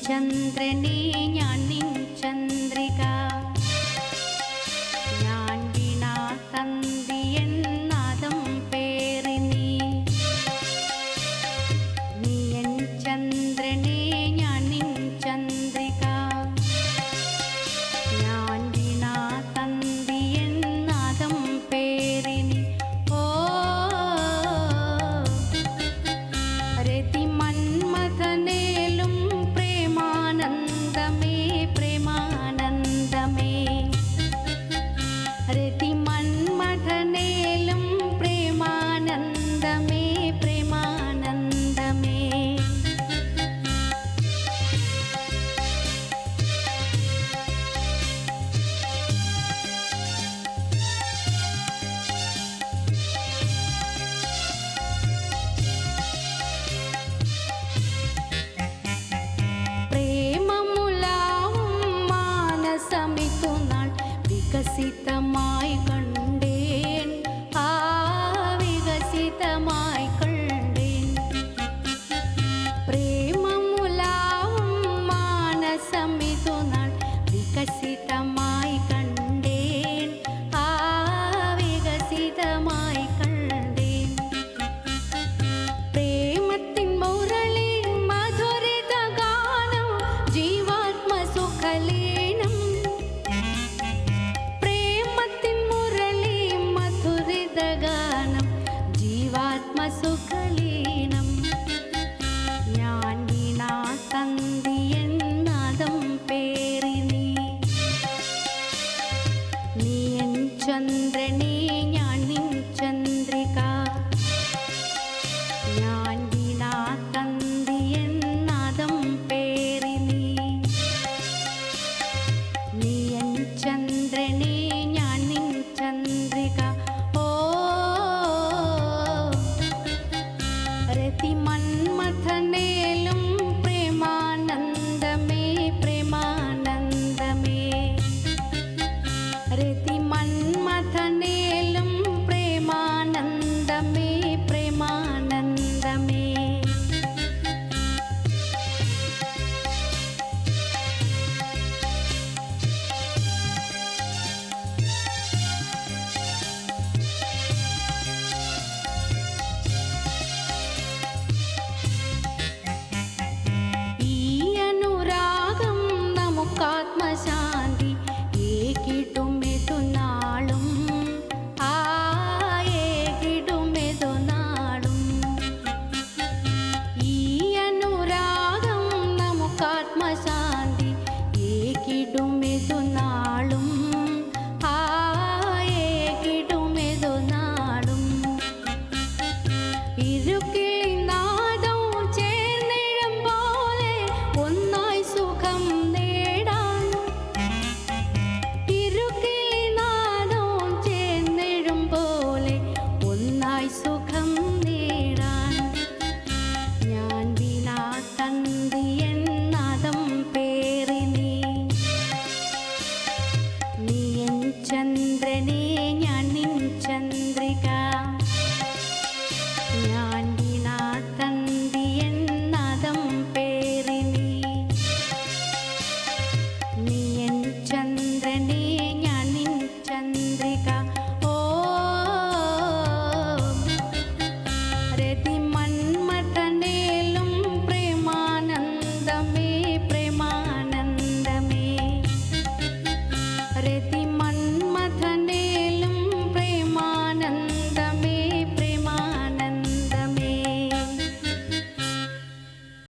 चन्द्रिणीया नि चन्द्रिका। പയ്യന്നാദം പേറി നീ. നീയൻ ചന്ദ്രനേ ഞാൻ നിൻ ചന്ദ്രിക. ഞാൻ വീണാ തന്തിയെന്നാദം പേറി നീ. നീയൻ ചന്ദ്രനേ ഞാൻ നിൻ ചന്ദ്രിക. ഓ രതി മന്മഥനേലും பிரம்மானந்த Bienvenido.